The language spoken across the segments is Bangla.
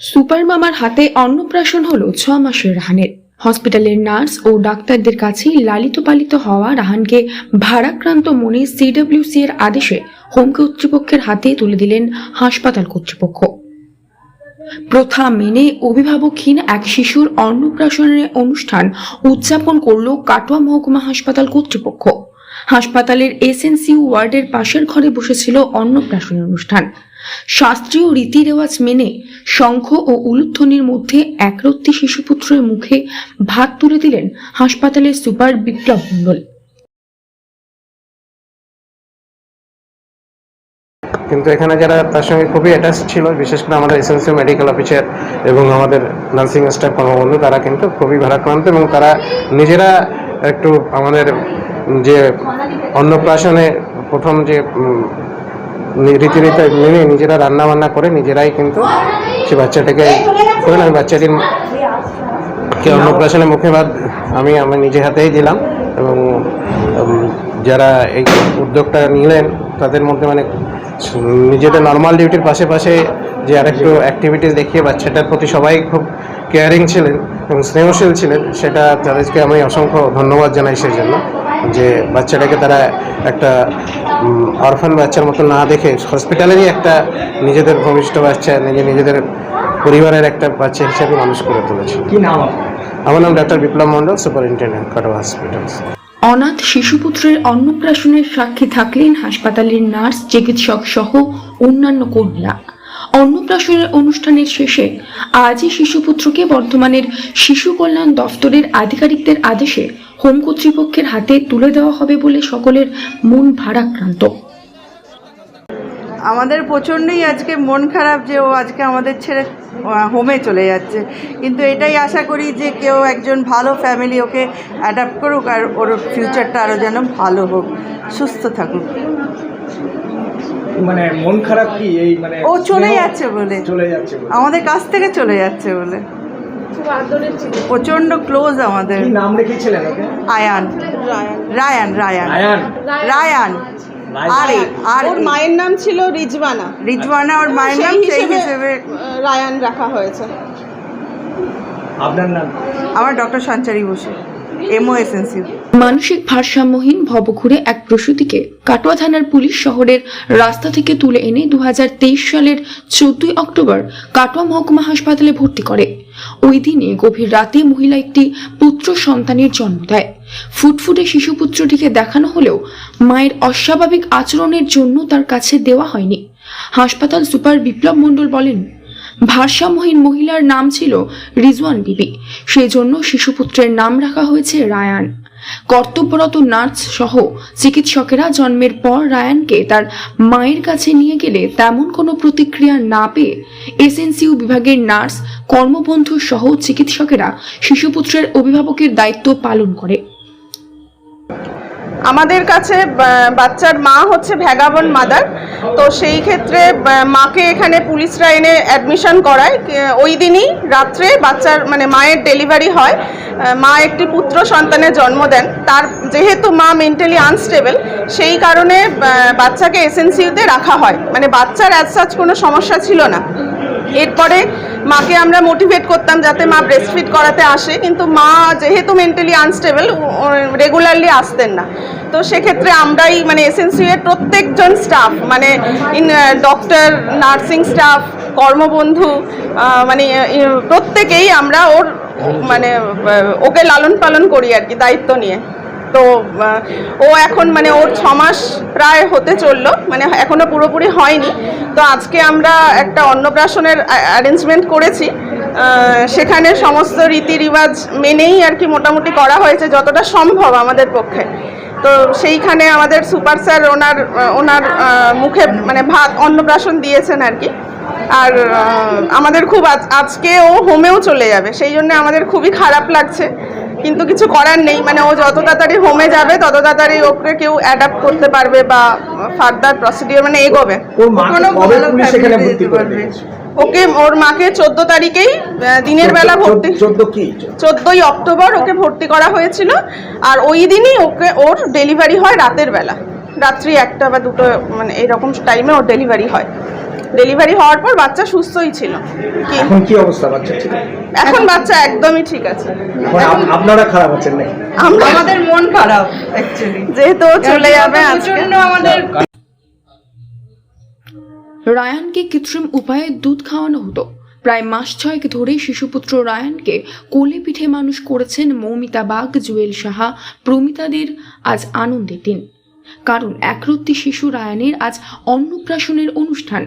সুপার মামার হাতে অন্নপ্রাশন হলো ছ মাসের রাহানের। হসপিটালের নার্স ও ডাক্তারদের কাছেই লালিত পালিত হওয়া রাহানকে ভারাক্রান্ত মনে সিডব্লিউসি এর আদেশে হোম কর্তৃপক্ষের হাতে তুলে দিলেন হাসপাতাল কর্তৃপক্ষ। প্রথা মেনে অভিভাবকহীন এক শিশুর অন্নপ্রাশনের অনুষ্ঠান উদযাপন করল কাটোয়া মহকুমা হাসপাতাল কর্তৃপক্ষ। হাসপাতালের এসএনসিউ ওয়ার্ডের পাশের ঘরে বসেছিল অন্নপ্রাশনের অনুষ্ঠান। শাস্ত্রীয় রীতি রেওয়াজ মেনে শঙ্খ ও উলুধ্বনির মধ্যে একরত্তি শিশুপুত্রের মুখে ভাত তুলে দিলেন হাসপাতালের সুপার বিপ্লব মণ্ডল। কিন্তু এখানে যারা তার সঙ্গে খুবই অ্যাটাচ ছিল, বিশেষ করে আমাদের এসএনসি মেডিকেল অফিসার এবং আমাদের নার্সিং স্টাফ কর্মবন্ধু তারা কিন্তু খুবই ভারাক্রান্ত এবং তারা নিজেরা একটু আমাদের যে অন্নপ্রাশনে প্রথম যে রীতিনীতি মেনে নিজেরা রান্না বান্না করে নিজেরাই কিন্তু সে বাচ্চাটাকে করে আমি বাচ্চাটির কে অন্নপ্রাশনের মুখে ভাত আমি আমি নিজে হাতেই দিলাম এবং যারা এই উদ্যোগটা নিলেন তাদের মধ্যে মানে নিজেদের নর্মাল ডিউটির পাশে পাশে যে আরেকটু অ্যাক্টিভিটিস দেখিয়ে বাচ্চাটার প্রতি সবাই খুব কেয়ারিং ছিলেন এবং স্নেহশীল ছিলেন, সেটা তাদেরকে আমি অসংখ্য ধন্যবাদ জানাই সেই জন্য। যে বাচ্চাটাকে তারা একটা অরফান বাচ্চার মতো না দেখে হসপিটালেরই একটা নিজেদের ভবিষ্যৎ বাচ্চা নিজে নিজেদের পরিবারের একটা বাচ্চা হিসাবে মানুষ করে তুলেছে। কি নাম আমার নাম doctor Biplab Mondal superintendent Katwa hospital অনাথ শিশুপুত্রের অন্নপ্রাশনের সাক্ষী থাকলেন হাসপাতালের নার্স চিকিৎসক সহ অন্যান্য কর্মীরা। অন্নপ্রাশনের অনুষ্ঠানের শেষে আজই শিশুপুত্রকে বর্ধমানের শিশু কল্যাণ দফতরের আধিকারিকদের আদেশে হোম কর্তৃপক্ষের হাতে তুলে দেওয়া হবে বলে সকলের মন ভারাক্রান্ত। আমাদের প্রচণ্ডই আজকে মন খারাপ যে ও আজকে আমাদের ছেড়ে হোমে চলে যাচ্ছে। কিন্তু এটাই আশা করি যে কেউ একজন ভালো ফ্যামিলি ওকে অ্যাডাপ্ট করুক আর ওর ফিউচারটা আরও যেন ভালো হোক। সুস্থ থাকুক। মানে মন খারাপ কি? এই মানে ও চলে যাচ্ছে বলে। চলে যাচ্ছে আমাদের কাছ থেকে চলে যাচ্ছে বলে। প্রচণ্ড ক্লোজ আমাদের। নাম রেখেছিলেন ওকে? আয়ান। রায়ান। রায়ান রায়ান। রায়ান। আরে আর। ওর মায়ের নাম ছিল রিজওয়ানা। রিজওয়ানা ওর মায়ের নাম সেই হিসেবে। রায়ান রাখা হয়েছে। আপনার নাম? আমার ডক্টর সঞ্চারী বসু। মানসিক ভারসাম্যহীন ভবঘুরে এক প্রসূতিকে কাটোয়া থানার পুলিশ শহরের রাস্তা থেকে তুলে এনে দুহাজার তেইশ সালের চোদ্দই অক্টোবর কাটোয়া মহকুমা হাসপাতালে ভর্তি করে। ওই দিনে গভীর রাতে মহিলা একটি পুত্র সন্তানের জন্ম দেয়। ফুটফুটে শিশুপুত্রটিকে দেখানো হলেও মায়ের অস্বাভাবিক আচরণের জন্য তার কাছে দেওয়া হয়নি। হাসপাতাল সুপার বিপ্লব মণ্ডল বলেন ভারসাম্যহীন মহিলার নাম ছিল রিজওয়ান বিবি। সেই জন্য শিশুপুত্রের নাম রাখা হয়েছে রায়ান। কর্তব্যরত নার্স সহ চিকিৎসকেরা জন্মের পর রায়ানকে তার মায়ের কাছে নিয়ে গেলে তেমন কোনো প্রতিক্রিয়া না পেয়ে এসএনসিউ বিভাগের নার্স, কর্মবন্ধু সহ চিকিৎসকেরা শিশুপুত্রের অভিভাবকের দায়িত্ব পালন করে। আমাদের কাছে বাচ্চার মা হচ্ছে ভ্যাগাবন মাদার। তো সেই ক্ষেত্রে মাকে এখানে পুলিশরা এনে অ্যাডমিশন করায়। ওই দিনই রাত্রে বাচ্চার মানে মায়ের ডেলিভারি হয়। মা একটি পুত্র সন্তানের জন্ম দেন। তার, যেহেতু মা মেন্টালি আনস্টেবল সেই কারণে বাচ্চাকে এসএনসিউতে রাখা হয়। মানে বাচ্চার অ্যাজ সাচ কোনো সমস্যা ছিল না। এরপরে মাকে আমরা মোটিভেট করতাম যাতে মা ব্রেস্টফিড করাতে আসে, কিন্তু মা যেহেতু মেন্টালি আনস্টেবল রেগুলারলি আসতেন না। তো সেক্ষেত্রে আমরাই মানে এসএনসিউ এর প্রত্যেকজন স্টাফ মানে ইন ডক্টর নার্সিং স্টাফ কর্মবন্ধু মানে প্রত্যেকেই আমরা ওর মানে ওকে লালন পালন করি আর কি, দায়িত্ব নিয়ে। তো ও এখন মানে ওর ছ মাস প্রায় হতে চলল মানে এখনও পুরোপুরি হয়নি। তো আজকে আমরা একটা অন্নপ্রাশনের অ্যারেঞ্জমেন্ট করেছি। সেখানে সমস্ত রীতি রিবাজ মেনেই আর কি মোটামুটি করা হয়েছে, যতটা সম্ভব আমাদের পক্ষে। তো সেইখানে আমাদের সুপার স্যার ওনার ওনার মুখে মানে ভাত, অন্নপ্রাশন দিয়েছেন আর কি। আর আমাদের খুব আজ- আজকে ও হোমেও চলে যাবে। সেই জন্য আমাদের খুবই খারাপ লাগছে। কিন্তু কিছু করার নেই। মানে ও যত তাড়াতাড়ি হোমে যাবে তত তাড়াতাড়ি ওকে কেউ অ্যাডাপ্ট করতে পারবে বা ফার্দার প্রসিডিওর মানে এগোবে? ওকে ওর মাকে চোদ্দ তারিখেই দিনের বেলা ভর্তি চোদ্দই অক্টোবর ওকে ভর্তি করা হয়েছিল। আর ওই দিনই ওকে ওর ডেলিভারি হয় রাতের বেলা। রাত্রি একটা বা দুটো মানে এইরকম টাইমে ওর ডেলিভারি হয়। ডেলিভারি হওয়ার পর বাচ্চা সুস্থই ছিল। এখন কি অবস্থা বাচ্চা ছিল? এখন বাচ্চা একদমই ঠিক আছে। এখন আপনারা খারাপ আছেন নাকি? আমাদের মন খারাপ অ্যাকচুয়ালি যেহেতু চলে যাবে আজকে। আমাদের রায়ানকে কৃত্রিম উপায়ে দুধ খাওয়ানো হতো। প্রায় মাস ছয়েক ধরে শিশুপুত্র রায়ানকে কোলে পিঠে মানুষ করেছেন মৌমিতা বাগ জুয়েল সাহা প্রমিতাদের আজ আনন্দের দিন। কারণ একরত্তি শিশু রায়ানের আজ অন্নপ্রাশনের অনুষ্ঠান।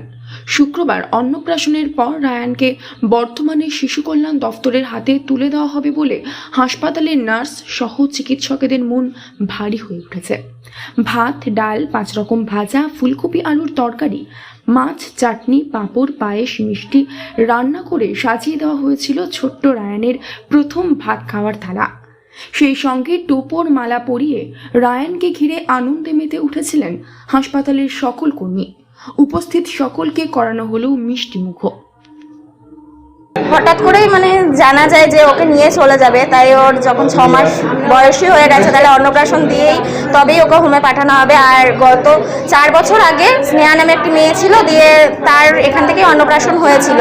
শুক্রবার অন্নপ্রাশনের পর রায়ানকে বর্তমানে শিশু কল্যাণ দফতরের হাতে তুলে দেওয়া হবে বলে হাসপাতালের নার্স সহ চিকিৎসকেদের মন ভারী হয়ে উঠেছে। ভাত, ডাল, পাঁচ রকম ভাজা, ফুলকপি, আলুর তরকারি, মাছ, চাটনি, পাঁপড়, পায়েস, মিষ্টি রান্না করে সাজিয়ে দেওয়া হয়েছিল ছোট্ট রায়ানের প্রথম ভাত খাওয়ার থালা। সেই সঙ্গে টোপর মালা পরিয়ে রায়ানকে ঘিরে আনন্দে মেতে উঠেছিলেন হাসপাতালের সকল কর্মী। উপস্থিত সকলকে করানো হলো মিষ্টি মুখ হঠাৎ করেই মানে জানা যায় যে ওকে নিয়ে চলে যাবে তাই ওর যখন ছ মাস বয়সী হয়ে গেছে তাহলে অন্নপ্রাশন দিয়েই তবেই ওকে হোমে পাঠানো হবে। আর গত চার বছর আগে স্নেহা নামে একটি মেয়ে ছিল দিয়ে তার এখান থেকেই অন্নপ্রাশন হয়েছিল।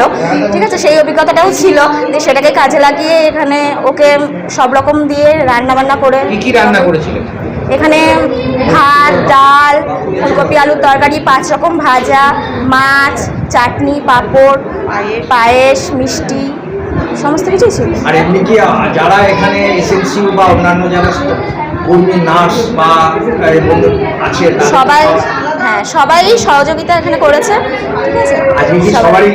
ঠিক আছে? সেই অভিজ্ঞতাটাও ছিল দিয়ে সেটাকে কাজে লাগিয়ে এখানে ওকে সব রকম দিয়ে রান্না বান্না করে কি কি রান্না করেছিলেন এখানে ভাত ডাল ফুলকপি আলুর তরকারি পাঁচ রকম ভাজা মাছ চাটনি পাঁপড় পায়েস মিষ্টি সমস্ত কিছুই ছিল। আর এমনি কি যারা এখানে এসএনসিউ বা অন্যান্য যারা কর্মী নার্স বা আহ, আছে সবাই হ্যাঁ সবাই সহযোগিতা এখানে করেছে। ঠিক আছে? সবাই-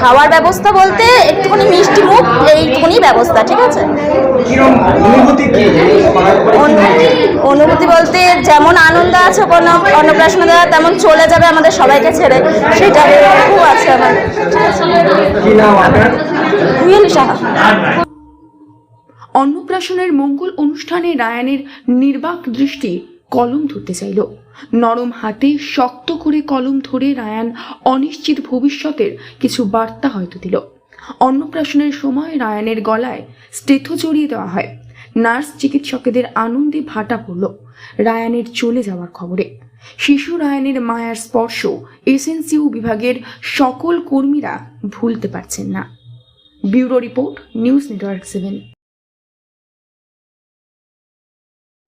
খাওয়ার ব্যবস্থা বলতে একটুখানি মিষ্টি মুখ এইটুকুনি ব্যবস্থা ঠিক আছে? অনুভূতি বলতে যেমন আনন্দ আছে কোনো অন্নপ্রাশন দেওয়া তেমন চলে যাবে আমাদের সবাইকে ছেড়ে। সেটা খুব আছে হুইল সাহা। অন্নপ্রাশনের মঙ্গল অনুষ্ঠানে রায়ানের নির্বাক দৃষ্টি কলম ধরতে চাইল। নরম হাতে শক্ত করে কলম ধরে রায়ান অনিশ্চিত ভবিষ্যতের কিছু বার্তা হয়তো দিল। অন্নপ্রাশনের সময় রায়ানের গলায় স্টেথো জড়িয়ে দেওয়া হয়। নার্স চিকিৎসকেদের আনন্দে ভাটা পড়ল রায়ানের চলে যাওয়ার খবরে। শিশু রায়ানের মায়ার স্পর্শ এসএনসিউ বিভাগের সকল কর্মীরা ভুলতে পারছেন না। Bureau report, news network seven.